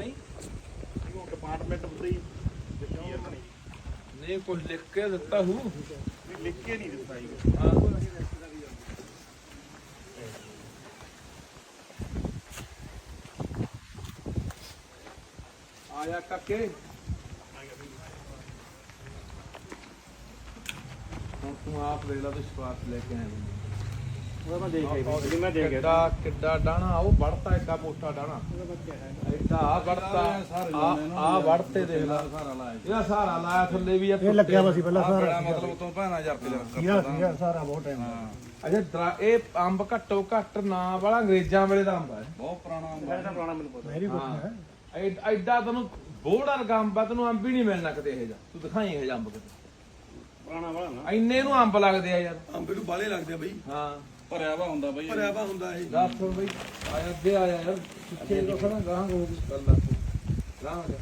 ਦਿਖਾਈ ਉਹ ਡਿਪਾਰਟਮੈਂਟ ਉੱਤੇ ਹੀ ਦਿੱਤੀ ਆਪਣੀ। ਨਹੀਂ ਕੁਝ ਲਿਖ ਕੇ ਦਿੱਤਾ ਹੂੰ। ਵੀ ਲਿਖ ਕੇ ਨਹੀਂ ਦਿੱਤਾ ਜੀ। ਆਇਆ ਕੱਕੇ। ਹੁਣ ਤੂੰ ਆਪ ਵੇਖ ਲਾ ਤੇ ਸਵਾਸ ਲੈ ਕੇ ਆਇਆ ਮੈਨੂੰ ਉਹ ਮੈਂ ਦੇਖ ਕੇ ਮੈਂ ਦੇਖ ਕਿੱਡਾ ਕਿੱਡਾ ਡਾਣਾ ਉਹ ਵੜਤਾ ਏਡਾ ਮੋਟਾ ਡਾਣਾ ਏਡਾ ਆ ਵੜਤਾ ਆ ਆ ਵੜਤੇ ਦੇਖ ਲਾ। ਇਹਦਾ ਸਹਾਰਾ ਲਾਇਆ ਥੱਲੇ ਵੀ ਆ ਇਹ ਲੱਗਿਆ ਵਾ ਸੀ ਪਹਿਲਾਂ ਸਾਰਾ। ਮਤਲਬ ਤੋਂ ਭਾਣਾ ਹਜ਼ਾਰ ਰੁਪਏ ਦਾ ਸੀਗਾ ਸੀਗਾ ਸਾਰਾ ਬਹੁਤ ਟਾਈਮ ਅਜੇ ਦਰਾ ਇਹ ਅੰਬ ਘੱਟੋ ਘੱਟ ਨਾ ਵਾਲਾ ਅੰਗਰੇਜ਼ਾਂ ਵੇਲੇ ਦਾ ਅੰਬ ਹੈ ਬਹੁਤ ਪੁਰਾਣਾ ਅੰਬ ਮੈਂ ਤਾਂ ਪੁਰਾਣਾ ਮੈਨੂੰ ਪਤਾ। ਮੇਰੀ ਕੁਝ ਹੈ। ਐ- ਐਡਾ ਤੈਨੂੰ ਬੋੜਾ ਅੰਬ ਆ ਤੈਨੂੰ ਅੰਬ ਹੀ ਨਹੀਂ ਮਿਲਣਾ ਕਿਤੇ ਇਹ ਜਾ ਤੂੰ ਦਿਖਾਈ ਇਹ ਅੰਬ ਕਿਤੇ। ਪੁਰਾਣਾ ਵਾਲਾ ਨਾ। ਇੰਨੇ ਨੂੰ ਅੰਬ ਲੱਗਦੇ ਆ ਯਾਰ। ਅੰਬ ਨੂੰ ਬਾਲੇ ਲੱਗਦੇ ਆ ਬਈ। ਹਾਂ। ਭਰਿਆ ਵਾ ਹੁੰਦਾ ਬਈ। ਭਰਿਆ ਵਾ ਹੁੰਦਾ ਇਹ। ਦੱਸ ਬਈ ਆਇਆ ਅੱਗੇ ਆਇਆ ਯਾਰ ਪਿੱਛੇ ਰੋਖਣਾ ਗਾਹਾਂ ਹੋ ਗਈ ਗੱਲ ਗਾਹਾਂ ਜਾ।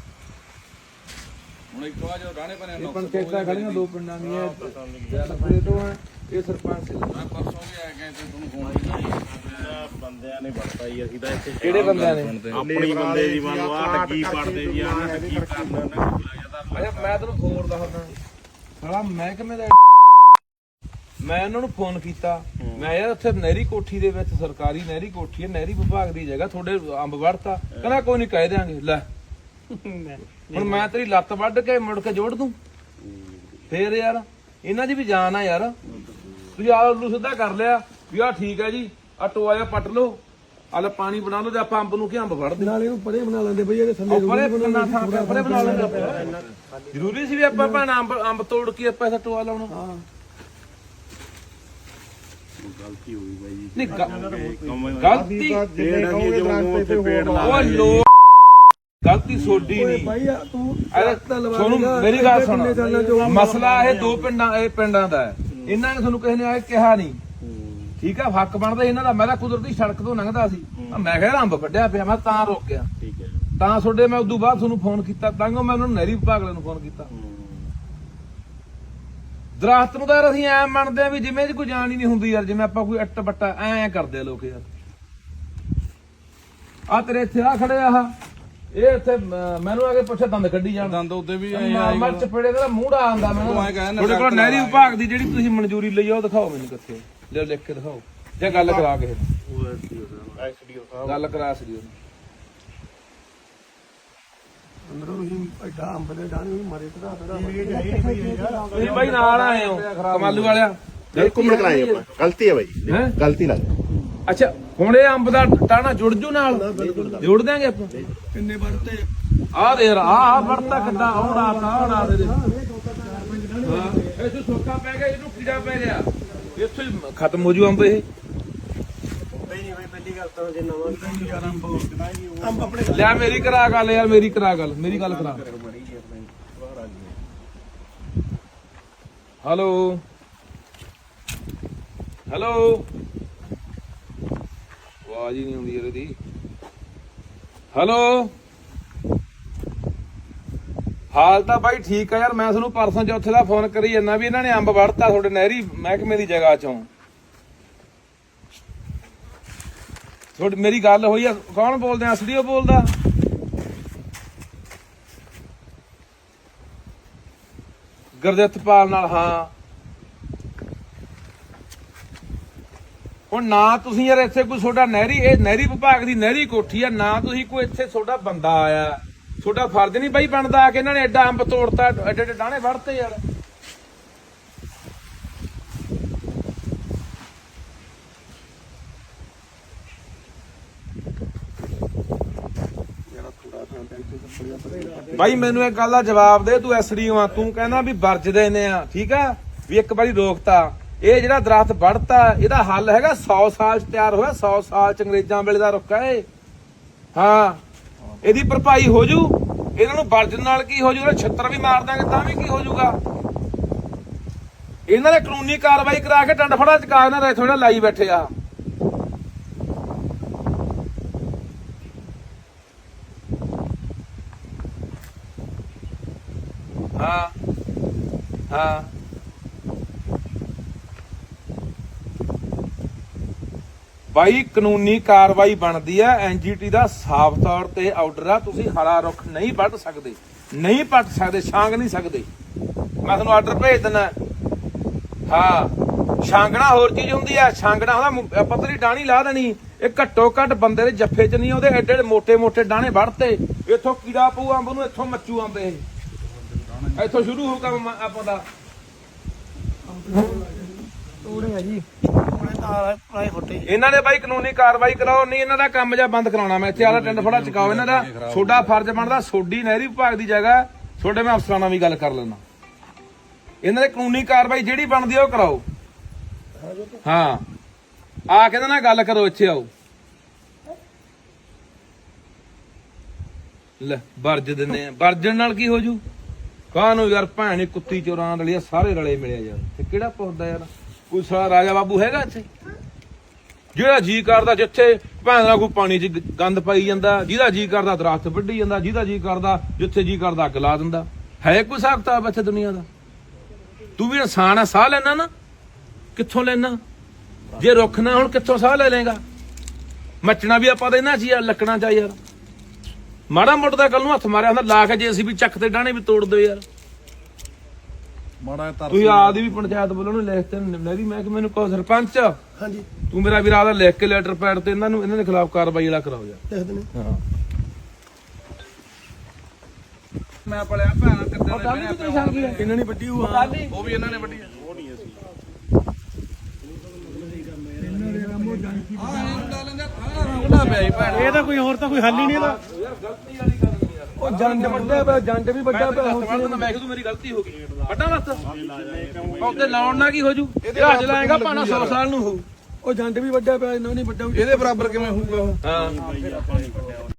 ਹੁਣ ਇੱਕ ਵਾਰ ਜੋ ਰਾਣੇ ਪਨੇ ਇਹ ਪੰਚਾਇਤਾਂ ਖੜੀਆਂ ਦੋ ਪਿੰਡਾਂ ਦੀਆਂ। ਜਲ ਫਰੇ ਤੋਂ ਆ ਇਹ ਸਰਪੰਚ ਸੀ। ਮੈਂ ਪਰਸੋਂ ਵੀ ਆ ਗਿਆ ਤੇ ਤੁਹਾਨੂੰ ਫੋਨ ਕੀਤਾ ਬੰਦਿਆਂ ਨੇ ਵਰਤਾ ਹੀ ਅਸੀਂ ਤਾਂ ਇੱਥੇ ਕਿਹੜੇ ਬੰਦਿਆਂ ਨੇ? ਆਪਣੀ ਬੰਦੇ ਦੀ ਮੰਨ ਲਓ ਆ ਟੱਕੀ ਪੜਦੇ ਜੀ ਆ ਟੱਕੀ ਕਰਨਾ ਨਾ। ਅੱਛਾ ਮੈਂ ਤੈਨੂੰ ਹੋਰ ਦੱਸਦਾ। ਸਾਲਾ ਮਹਿਕਮੇ ਦਾ ਮੈਂ ਉਹਨਾਂ ਨੂੰ ਫੋਨ ਕੀਤਾ। ਮੈਂ ਯਾਰ ਉੱਥੇ ਨਹਿਰੀ ਕੋਠੀ ਦੇ ਵਿੱਚ ਸਰਕਾਰੀ ਨਹਿਰੀ ਕੋਠੀ ਹੈ ਨਹਿਰੀ ਵਿਭਾਗ ਦੀ ਜਗ੍ਹਾ ਤੁਹਾਡੇ ਅੰਬ ਵੜਤਾ। ਕਹਿੰਦਾ ਕੋਈ ਨਹੀਂ ਕਹਿ ਦਿਆਂਗੇ। ਲੈ। ਹੁਣ ਮੈਂ ਤੇਰੀ ਲੱਤ ਵੱਢ ਕੇ ਮੁੜ ਕੇ ਜੋੜ ਦੂੰ। ਫੇਰ ਯਾਰ ਇਹਨਾਂ ਦੀ ਵੀ ਜਾਨ ਆ ਯਾਰ। ਤੁਸੀਂ ਆਹ ਨੂੰ ਸਿੱਧਾ ਕਰ ਲਿਆ ਵੀ ਆ ਠੀਕ ਹੈ ਜੀ ਆ ਟੋਆ ਪੱਟ ਲਓ ਆ ਲੈ ਪਾਣੀ ਬਣਾ ਲਓ ਤੇ ਆਪਾਂ ਅੰਬ ਨੂੰ ਕੀ ਅੰਬ ਫੜਦੇ ਨਾਲ ਇਹਨੂੰ ਪਰੇ ਬਣਾ ਲੈਂਦੇ ਬਈ ਇਹਦੇ ਥੱਲੇ ਪਰੇ ਬਣਾ ਥਾਂ ਪਰੇ ਬਣਾ ਲੈਂਦੇ। ਜ਼ਰੂਰੀ ਸੀ ਵੀ ਆਪਾਂ ਭਾਣਾ ਅੰਬ ਅੰਬ ਤੋੜ ਕੇ ਆਪਾਂ ਇਹਦਾ ਟੋਆ ਲਾਉਣਾ। ਹਾਂ। ਗਲਤੀ ਹੋ ਗਈ ਬਾਈ ਜੀ। ਨਹੀਂ ਗ- ਕੰਮ ਗਲਤੀ ਜਿਹੜਾ ਅਸੀਂ ਜਦੋਂ ਉੱਥੇ ਪੇੜ ਲਾ ਉਹ ਲੋ ਗਲਤੀ ਸੋਡੀ ਨਹੀਂ। ਭਾਈ ਆ ਤੂੰ ਅਰੇ ਤੁਹਾਨੂੰ ਮੇਰੀ ਗੱਲ ਸੁਣ। ਮਸਲਾ ਇਹ ਦੋ ਪਿੰਡਾਂ ਇਹ ਪਿੰਡਾਂ ਦਾ ਹੈ। ਇਹਨਾਂ ਨੇ ਤੁਹਾਨੂੰ ਕਿਸੇ ਨੇ ਆ ਕਿਹਾ ਨਹੀਂ। ਠੀਕ ਆ ਹੱਕ ਬਣਦਾ ਇਹਨਾਂ ਦਾ। ਮੈਂ ਤਾਂ ਕੁਦਰਤੀ ਸੜਕ ਤੋਂ ਲੰਘਦਾ ਸੀ। ਮੈਂ ਕਿਹਾ ਅੰਬ ਵੱਡਿਆ ਪਿਆ ਮੈਂ ਤਾਂ ਰੋਕਿਆ ਠੀਕ ਹੈ। ਤਾਂ ਤੁਹਾਡੇ ਮੈਂ ਉਦੋਂ ਬਾਅਦ ਤੁਹਾਨੂੰ ਫੋਨ ਕੀਤਾ। ਤਾਂ ਮੈਂ ਉਹਨਾਂ ਨੂੰ ਨਹਿਰੀ ਵਿਭਾਗ ਵਾਲਿਆਂ ਨੂੰ ਫੋਨ ਕੀਤਾ। ਦਰਖਤ ਨੂੰ ਤਾਂ ਯਾਰ ਅਸੀਂ ਐ ਮੰਨਦੇ ਆ ਵੀ ਜਿਵੇਂ ਦੀ ਕੋਈ ਜਾਨ ਹੀ ਨਹੀਂ ਹੁੰਦੀ ਯਾਰ ਜਿਵੇਂ ਆਪਾਂ ਕੋਈ ਇੱਟ ਬੱਟਾ ਐ ਕਰਦੇ ਆ ਲੋਕ ਯਾਰ। ਆ ਤੇਰੇ ਇੱਥੇ ਆ ਖੜੇ ਆ। ਇਹ ਇੱਥੇ ਮੈਨੂੰ ਆ ਕੇ ਪੁੱਛੇ ਦੰਦ ਕੱਢੀ ਜਾਣ। ਦੰਦ ਉੱਤੇ ਵੀ ਮਾਰ ਮਾਰ ਚਪੜੇ ਦਾ ਮੂੰਹੜਾ ਆਂਦਾ ਮੈਨੂੰ। ਐਂ ਕਹਿੰਦਾ ਤੁਹਾਡੇ ਕੋਲ ਨਹਿਰੀ ਵਿਭਾਗ ਦੀ ਜਿਹੜੀ ਤੁਸੀਂ ਮਨਜ਼ੂਰੀ ਲਈ ਆ ਉਹ ਦਿਖਾਓ ਮੈਨੂੰ ਕਿੱਥੇ ਲਿਓ ਲਿਖ ਕੇ ਦਿਖਾਓ। ਜਾਂ ਗੱਲ ਕਰਾ ਕੇ। ਉਹ ਐਸਡੀਓ ਸਾਹਿਬ। ਗੱਲ ਕਰਾ ਉਹਨੂੰ ਅੰਦਰੋਂ ਹੀ ਐਡਾ ਅੰਬ ਦੇ ਡਾਣੇ ਵੀ ਮਾਰੇ ਤੜਾ ਤੁਸੀਂ ਬਾਈ ਨਾਲ ਆਏ ਹੋ ਕਮਾਲੂ ਵਾਲਿਆ। ਬਿਲਕੁਲ ਕਰਾਏ ਆਪਾਂ। ਗਲਤੀ ਹੈ ਬਾਈ। ਗਲਤੀ ਲੱਗ ਅੱਛਾ ਹੁਣ ਇਹ ਅੰਬ ਦਾ ਟਾਣਾ ਜੁੜ ਜੂ ਨਾਲ? ਜੋੜ ਦਿਆਂਗੇ ਆਪਾਂ? ਕਿੰਨੇ ਵੜਤੇ ਆ ਦੇ ਯਾਰ ਆ ਵਰਤਾ ਕਿੱਦਾਂ? ਆਉਣਾ ਆ ਆਉਣਾ ਦੇ ਇਹ ਤੋਂ ਸੋਕਾ ਪੈ ਗਿਆ ਇਹਨੂੰ ਕੀੜਾ ਪੈ ਗਿਆ। ਇੱਥੇ ਖਤਮ ਹੋ ਜੂ ਅੰਬ ਇਹ। ਅੰਬ ਆਪਣੇ ਲਿਆ ਮੇਰੀ ਕਰਾ ਗੱਲ ਯਾਰ, ਮੇਰੀ ਕਰਾ ਗੱਲ, ਮੇਰੀ ਗੱਲ ਕਰਾ। ਹੈਲੋ। ਹੈਲੋ। ਆਵਾਜ਼ ਹੀ ਨਹੀਂ ਆਉਂਦੀ ਯਾਰ ਇਹਦੀ। ਹੈਲੋ। ਹਾਲ ਤਾਂ ਬਾਈ ਠੀਕ ਆ ਯਾਰ, ਮੈਂ ਤੁਹਾਨੂੰ ਪਰਸੋਂ ਚੌਥੇ ਦਾ ਫੋਨ ਕਰੀ ਜਾਂਦਾ ਵੀ ਇਹਨਾਂ ਨੇ ਅੰਬ ਵੜਤਾ ਤੁਹਾਡੇ ਨਹਿਰੀ ਮਹਿਕਮੇ ਦੀ ਜਗ੍ਹਾ ਚੋਂ। ਤੁਹਾਡੀ ਮੇਰੀ ਗੱਲ ਹੋਈ ਆ, ਕੌਣ ਬੋਲਦੇ ਆ? ਅਸਲੀਓ ਬੋਲਦਾ। ਗੁਰਦਿੱਤਪਾਲ ਨਾਲ, ਹਾਂ। ਹੁਣ ਨਾ ਤੁਸੀਂ ਯਾਰ ਇੱਥੇ ਕੋਈ ਤੁਹਾਡਾ ਨਹਿਰੀ, ਇਹ ਨਹਿਰੀ ਵਿਭਾਗ ਦੀ ਨਹਿਰੀ ਕੋਠੀ ਆ, ਨਾ ਤੁਸੀਂ ਕੋਈ ਇੱਥੇ ਤੁਹਾਡਾ ਬੰਦਾ ਆਇਆ। ਤੁਹਾਡਾ ਫਰਜ਼ ਨਹੀਂ ਬਾਈ ਬਣਦਾ ਆ ਕਿ ਇਹਨਾਂ ਨੇ ਐਡਾ ਅੰਬ ਤੋੜਤਾ ਐਡੇ ਐਡੇ ਡਾਣੇ ਵੜਤੇ ਯਾਰ। ਬਾਈ, ਮੈਨੂੰ ਇੱਕ ਗੱਲ ਦਾ ਜਵਾਬ ਦੇ, ਤੂੰ ਐਸਡੀਓ ਆ, ਤੂੰ ਕਹਿੰਦਾ ਵੀ ਵਰਜਦੇ ਨੇ ਆ, ਠੀਕ ਆ? ਵੀ ਇੱਕ ਵਾਰੀ ਰੋਕਤਾ। ਇਹ ਜਿਹੜਾ ਦਰਖਤ ਵੜਤਾ ਇਹਦਾ ਹੱਲ ਹੈਗਾ 100 ਸਾਲ ਚ ਤਿਆਰ ਹੋਇਆ 100 ਸਾਲ ਚ ਅੰਗਰੇਜ਼ਾਂ ਵੇਲੇ ਦਾ ਰੁੱਕਾ ਏ। ਹਾਂ, ਇਹਦੀ ਭਰਪਾਈ ਹੋ ਜੂ? ਇਹਨਾਂ ਨੂੰ ਵਰਜਨ ਨਾਲ ਕੀ ਹੋ ਜੂ? ਛੱਤਰ ਵੀ ਮਾਰ ਦਾਂਗੇ ਤਾਂ ਵੀ ਕੀ ਹੋ ਜੂਗਾ? ਇਹਨਾਂ ਨੇ ਕਾਨੂੰਨੀ ਕਾਰਵਾਈ ਕਰਾ ਕੇ ਡੰਡ ਫੜਾ ਚਕਾ ਇਹਨਾਂ ਦਾ ਥੋੜਾ ਲਾਈ ਬੈਠੇ ਆ ਹਾਂ ਬਾਈ, ਕਾਨੂੰਨੀ ਕਾਰਵਾਈ ਬਣਦੀ ਆ ਐਨਜੀਟੀ ਦਾ ਸਾਫ਼ ਤੌਰ ਤੇ ਆਰਡਰ ਆ। ਤੁਸੀਂ ਹਰਾ ਰੁੱਖ ਨਹੀਂ ਵੱਢ ਸਕਦੇ। ਨਹੀਂ ਪੱਟ ਸਕਦੇ, ਛਾਂਗ ਨਹੀਂ ਸਕਦੇ। ਮੈਂ ਤੁਹਾਨੂੰ ਆਰਡਰ ਭੇਜ ਦਿੰਦਾ। ਹਾਂ। ਛਾਂਗਣਾ ਹੋਰ ਚੀਜ਼ ਹੁੰਦੀ ਆ। ਛਾਂਗਣਾ ਉਹਦਾ ਪਤਲੀ ਡਾਣੀ ਲਾ ਦੇਣੀ। ਇਹ ਘੱਟੋ ਘੱਟ ਬੰਦੇ ਦੇ ਜੱਫੇ 'ਚ ਨਹੀਂ ਉਹਦੇ ਐਡੇ ਐਡੇ ਮੋਟੇ ਮੋٹے ਡਾਣੇ ਵੱਢਤੇ। ਇੱਥੋਂ ਕੀੜਾ ਪੂ ਅੰਬ ਨੂੰ, ਇੱਥੋਂ ਮੱਚੂ ਆਂਦੇ ਇੱਥੋਂ ਸ਼ੁਰੂ ਹੋ ਕੰਮ ਆਪਾਂ ਦਾ। ਤੋੜੇ ਆ ਜੀ। ਆਪਣੇ ਤਾਰ ਪ੍ਰਾਈ ਫੁੱਟੇ ਇਹਨਾਂ ਨੇ ਬਾਈ ਕਾਨੂੰਨੀ ਕਾਰਵਾਈ ਕਰਾਓ ਨਹੀਂ ਇਹਨਾਂ ਦਾ ਕੰਮ ਜਾਂ ਬੰਦ ਕਰਾਉਣਾ। ਮੈਂ ਇੱਥੇ ਆਲਾ ਟਿੰਡ ਫੜਾ ਚਕਾਓ ਇਹਨਾਂ ਦਾ। ਤੁਹਾਡਾ ਫਰਜ਼ ਬਣਦਾ ਸੋਡੀ ਨਹਿਰੀ ਵਿਭਾਗ ਦੀ ਜਗ੍ਹਾ ਤੁਹਾਡੇ ਮੈਂ ਅਫਸਰਾਂ ਨਾਲ ਵੀ ਗੱਲ ਕਰ ਲੈਣਾ ਇਹਨਾਂ ਦੇ ਕਾਨੂੰਨੀ ਕਾਰਵਾਈ ਜਿਹੜੀ ਬਣਦੀ ਆ ਉਹ ਕਰਾਓ। ਹਾਂ। ਆ ਕੇ ਇਹਨਾਂ ਨਾਲ ਗੱਲ ਕਰੋ ਇੱਥੇ ਆਓ। ਲੈ ਵਰਜ ਦਿੰਦੇ ਆ। ਵਰਜਣ ਨਾਲ ਕੀ ਹੋ ਜੂ? ਕਾਹਨੂੰ ਯਾਰ ਭੈਣੀ ਕੁੱਤੀ ਚੋਰਾਂ ਰਲੀ ਸਾਰੇ ਰਲੇ ਮਿਲਿਆ ਯਾਰ। ਤੇ ਕਿਹੜਾ ਪੁੱਛਦਾ ਯਾਰ? ਕੋਈ ਸਾਰਾ ਰਾਜਾ ਬਾਬੂ ਹੈਗਾ ਇੱਥੇ? ਜਿਹੜਾ ਜੀ ਕਰਦਾ ਜਿੱਥੇ ਭੈਣ ਦਾ ਕੋਈ ਪਾਣੀ 'ਚ ਗੰਦ ਪਾਈ ਜਾਂਦਾ, ਜਿਹਦਾ ਜੀ ਕਰਦਾ ਦਰਖਤ ਵੱਢੀ ਜਾਂਦਾ, ਜਿਹਦਾ ਜੀ ਕਰਦਾ ਜਿੱਥੇ ਜੀ ਕਰਦਾ ਅੱਗ ਲਾ ਦਿੰਦਾ। ਹੈ ਕੋਈ ਹਿਸਾਬ ਕਿਤਾਬ ਇੱਥੇ ਦੁਨੀਆ ਦਾ? ਤੂੰ ਵੀ ਇਨਸਾਨ ਆ, ਸਾਹ ਲੈਣਾ ਨਾ। ਕਿੱਥੋਂ ਲੈਣਾ ਜੇ ਰੁੱਖ ਨਾ ਹੁਣ, ਕਿੱਥੋਂ ਸਾਹ ਲੈ ਲੇਗਾ ਮੱਚਣਾ ਵੀ ਆਪਾਂ ਦੇ ਇਹਨਾਂ ਚ ਹੀ ਆ ਲੱਕਣਾ ਚਾ ਯਾਰ। ਮਾੜਾ ਮੋਟਾ ਦਾ ਕੱਲ ਨੂੰ ਹੱਥ ਮਾਰਿਆ ਹੁੰਦਾ ਲਾ ਕੇ ਜੇ ਅਸੀਂ ਵੀ ਚੱਕ ਤੇ ਡਾਣੇ ਵੀ ਤੋੜ ਦਿਓ ਯਾਰ। ਮਾੜਾ ਤਰ ਤੁਸੀਂ ਆਦੀ ਵੀ ਪੰਚਾਇਤ ਵੱਲੋਂ ਨੂੰ ਲਿਖ ਤੇ ਨਹਿਰੀ ਮਹਿਕਮੇ ਨੂੰ ਕਹੋ ਸਰਪੰਚ। ਹਾਂਜੀ। ਤੂੰ ਮੇਰਾ ਵੀਰਾ ਦਾ ਲਿਖ ਕੇ ਲੈਟਰ ਪੈਡ ਤੇ ਇਹਨਾਂ ਨੂੰ ਇਹਨਾਂ ਦੇ ਖਿਲਾਫ ਕਾਰਵਾਈ ਜਿਹੜਾ ਕਰਾਓ ਯਾਰ। ਦੇਖਦੇ ਨੇ ਹਾਂ। ਮੈਂ ਪਲਿਆ ਭੈਣਾ ਕਿੱਦਾਂ ਉਹ ਕੱਲ ਵੀ ਤੇਰੀ ਸੰਗੀ ਹੈ ਇਹਨਾਂ ਨੇ ਵੱਡੀ ਹੋਆ ਉਹ ਵੀ ਇਹਨਾਂ ਨੇ ਵੱਡੀ ਆ। ਇਹ ਤਾਂ ਕੋਈ ਹੋਰ ਤਾਂ ਕੋਈ ਹੱਲ ਹੀ ਨਹੀਂ ਇਹਦਾ ਯਾਰ ਗਲਤੀ ਵਾਲੀ ਗੱਲ ਨਹੀਂ ਯਾਰ ਉਹ ਜੰਡ ਵੱਡੇ ਪਿਆ ਜੰਡ ਵੀ ਵੱਡਾ ਪਿਆ ਮੈਂ ਕਿਹਾ ਤੂੰ ਮੇਰੀ ਗਲਤੀ ਹੋ ਗਈ। ਵੱਡਾ ਲੱਤ ਉਹਦੇ ਲਾਉਣ ਨਾਲ ਕੀ ਹੋ ਜੂ? ਜਹਾਜ਼ ਲਾਏਗਾ ਭਾਣਾ 100 ਸਾਲ ਨੂੰ ਹੋਊ ਉਹ ਜੰਡ ਵੀ ਵੱਡਾ ਪਿਆ ਇਹਨਾਂ ਨੇ ਵੱਡਾ ਇਹਦੇ ਬਰਾਬਰ ਕਿਵੇਂ ਹੋਊਗਾ ਉਹ? ਹਾਂ।